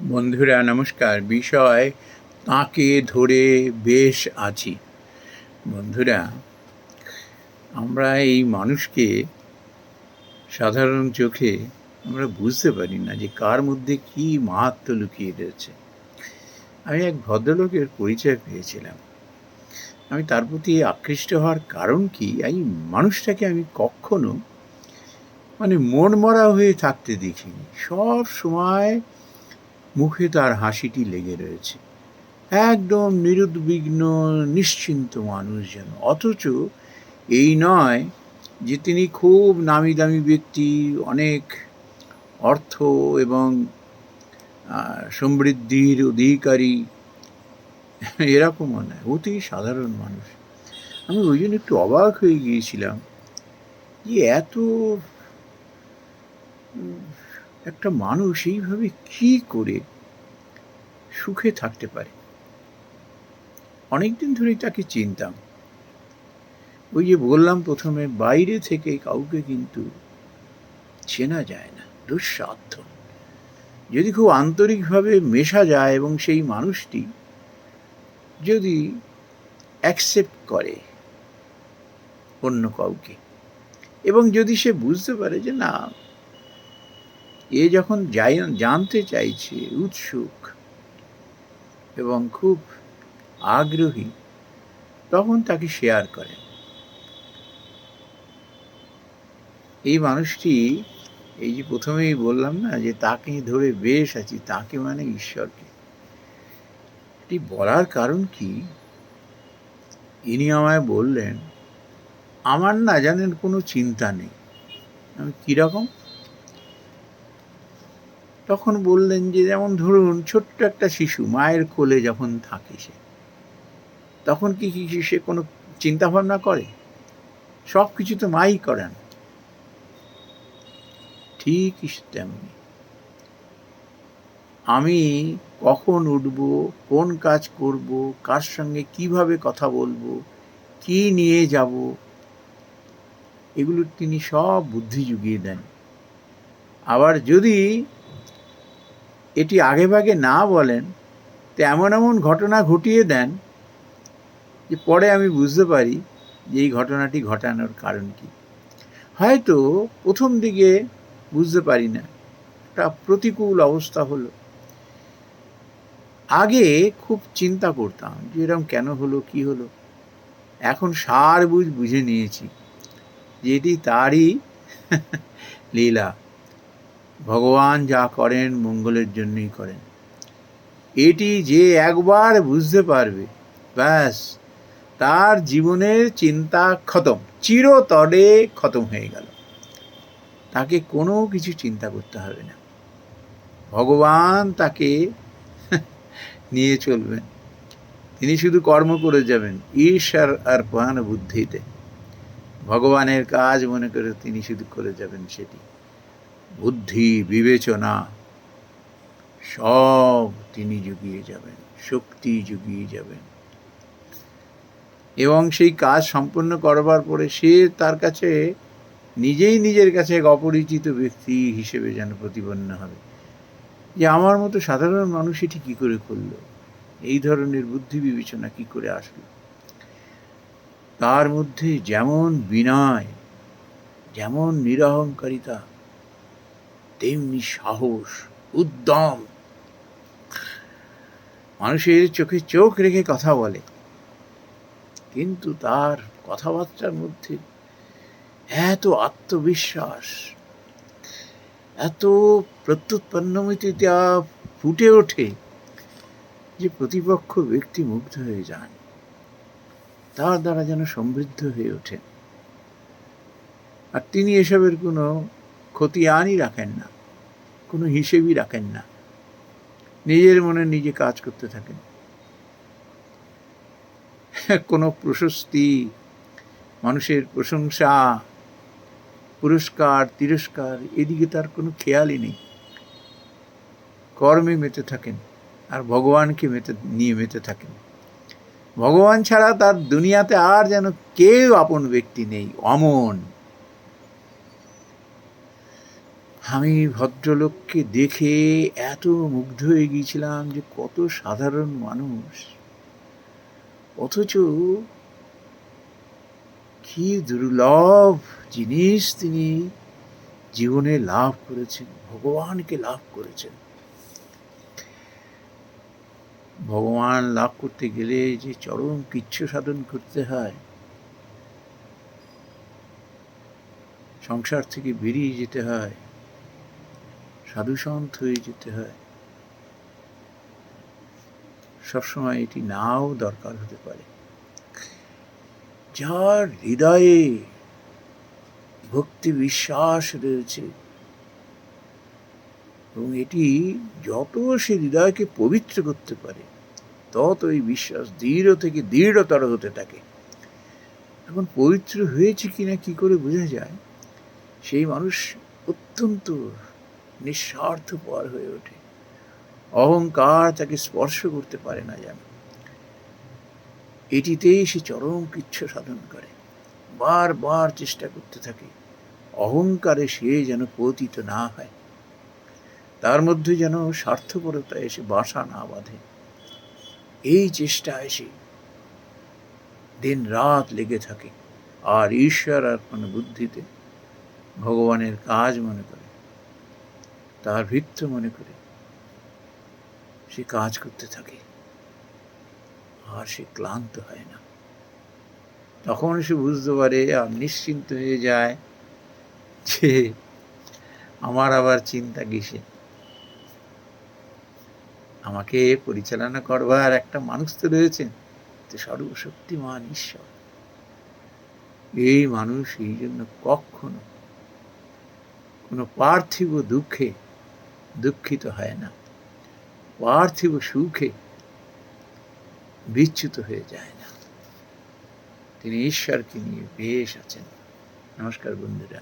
বন্ধুরা, নমস্কার। বিষয়, তাকে ধরে বেশ আছি। বন্ধুরা, আমরা এই মানুষকে সাধারণ চোখে আমরা বুঝতে পারি না যে কার মধ্যে কি মাহাত্ম লুকিয়ে রয়েছে। আমি এক ভদ্রলোকের পরিচয় পেয়েছিলাম। আমি তার প্রতি আকৃষ্ট হওয়ার কারণ কি? এই মানুষটাকে আমি কখনো মানে মন মরা হয়ে থাকতে দেখিনি। সব সময় মুখে তার হাসিটি লেগে রয়েছে। একদম নিরুদ্বিগ্ন, নিশ্চিন্ত মানুষ যেন। অথচ এই নয় যে তিনি খুব নামি দামি ব্যক্তি, অনেক অর্থ এবং সমৃদ্ধির অধিকারী। এরকমও নয়, অতি সাধারণ মানুষ। আমি ওই জন্য একটু অবাক হয়ে গিয়েছিলাম যে এত একটা মানুষ এইভাবে কি করে সুখে থাকতে পারে। অনেকদিন ধরেই তাকে চিনতাম। ওই যে বললাম প্রথমে, বাইরে থেকে কাউকে কিন্তু চেনা যায় না, দুঃসাধ্য। যদি খুব আন্তরিকভাবে মেশা যায় এবং সেই মানুষটি যদি অ্যাকসেপ্ট করে অন্য কাউকে এবং যদি সে বুঝতে পারে যে না, এ যখন জানতে চাইছে, উৎসুক এবং খুব আগ্রহী, তখন তাকে শেয়ার করে। এই মানুষটি, এই যে প্রথমেই বললাম না, যে তাকে ধরে বেশ আছি, তাকে মানে ঈশ্বরকে। এটি বলার কারণ কি? ইনি আমায় বললেন, আমার না জানেন কোনো চিন্তা নেই। আমি কীরকম? তখন বললেন যে, যেমন ধরুন, ছোট্ট একটা শিশু মায়ের কোলে যখন থাকে সে, তখন কি কি সে কোনো চিন্তা ভাবনা করে? সব কিছু তো মাই করেন। ঠিক তেমনি। আমি কখন উঠব, কোন কাজ করব, কার সঙ্গে কীভাবে কথা বলব, কি নিয়ে যাব, এগুলো তিনি সব বুদ্ধি জুগিয়ে দেন। আবার যদি এটি আগেভাগে না বলেন তো এমন এমন ঘটনা ঘটিয়ে দেন যে পরে আমি বুঝতে পারি যে এই ঘটনাটি ঘটানোর কারণ কি। হয়তো প্রথম দিকে বুঝতে পারি না, একটা প্রতিকূল অবস্থা হলো। আগে খুব চিন্তা করতাম যে এরকম কেন হলো, কি হলো? এখন সার বুঝ বুঝে নিয়েছি যে এটি তারই লীলা। ভগবান যা করেন, মঙ্গলের জন্যই করেন। এটি যে একবার বুঝতে পারবে, ব্যাস, তার জীবনের চিন্তা খতম, চিরতরে খতম হয়ে গেল। তাকে কোনো কিছু চিন্তা করতে হবে না। ভগবান তাকে নিয়ে চলবেন। তিনি শুধু কর্ম করে যাবেন, ঈশ্বর আর পান বুদ্ধিতে। ভগবানের কাজ মনে করে তিনি শুধু করে যাবেন সেটি। বুদ্ধি, বিবেচনা, সব তিনি জুগিয়ে যাবেন, শক্তি জুগিয়ে যাবেন। এবং সেই কাজ সম্পন্ন করবার পরে সে তার কাছে, নিজেই নিজের কাছে এক অপরিচিত ব্যক্তি হিসেবে যেন প্রতিপন্ন হবে। যে আমার মতো সাধারণ মানুষ এটি কী করে করল? এই ধরনের বুদ্ধি বিবেচনা কি করে আসলো? তার মধ্যে যেমন বিনয়, যেমন নিরহংকারিতা তেমনি সাহস, উদ্যম। মানুষের চোখে চোখ রেখে কথা বলে। কিন্তু তার কথাবার্তার মধ্যে এত আত্মবিশ্বাস, এত প্রত্যুৎপন্নমিতিতা ফুটে ওঠে যে প্রতিপক্ষ ব্যক্তি মুগ্ধ হয়ে যান তার দ্বারা যেন সমৃদ্ধ হয়ে ওঠেন আর তিনি এসবের কোনো খতিয়ানই রাখেন না, কোনো হিসেবই রাখেন না। নিজের মনে নিজে কাজ করতে থাকেন। কোনো প্রশস্তি, মানুষের প্রশংসা, পুরস্কার, তিরস্কার, এদিকে তার কোনো খেয়ালই নেই। কর্মে মেতে থাকেন আর ভগবানকে মেতে, নিয়ে মেতে থাকেন। ভগবান ছাড়া তার দুনিয়াতে আর যেন কেউ আপন ব্যক্তি নেই, অমন। আমি ভদ্রলোককে দেখে এত মুগ্ধ হয়ে গিয়েছিলাম যে কত সাধারণ মানুষ। অথচ কি দুর্লভ জিনিস তিনি জীবনে লাভ করেছেন, ভগবানকে লাভ করেছেন। ভগবান লাভ করতে গেলে যে চরম কিচ্ছু সাধন করতে হয়, সংসার থেকে বেরিয়ে যেতে হয়। সাধুসন্ত হয়ে যেতে হয়। সবসময় এটি নাও দরকার হতে পারে। যার হৃদয়ে ভক্তি বিশ্বাস রয়েছে এবং এটি যত সে হৃদয়কে পবিত্র করতে পারে, তত এই বিশ্বাস দৃঢ় থেকে দৃঢ়তর হতে থাকে। এখন পবিত্র হয়েছে কিনা কি করে বোঝা যায়? সেই মানুষ অত্যন্ত নিঃস্বার্থপর হয়ে ওঠে। অহংকার তাকে স্পর্শ করতে পারে না যেন। এটিতেই সে চরম কিচ্ছু সাধন করে। বারবার চেষ্টা করতে থাকে। অহংকারে সে যেন পতিত না হয়। তার মধ্যে যেন স্বার্থপরতা এসে বাসা না বাঁধে। এই চেষ্টা এসে দিন রাত লেগে থাকে। আর ঈশ্বর আর মানে বুদ্ধিতে ভগবানের কাজ মনে করে। তার ভিত্ত মনে করে সে কাজ করতে থাকে। আর সে ক্লান্ত হয় না। তখন সে বুঝতে পারে, আর নিশ্চিন্ত হয়ে যায় যে আমার আবার চিন্তা কিসে আমাকে পরিচালনা করবার একটা মানুষ তো রয়েছেন তো সর্বশক্তিমান ঈশ্বর। এই মানুষ এই জন্য কখনো কোনো পার্থিব দুঃখে দুঃখিত হয় না। পার্থিব সুখে বিচ্যুত হয়ে যায় না। তিনি ঈশ্বরকে নিয়ে বেশ আছেন। নমস্কার বন্ধুরা।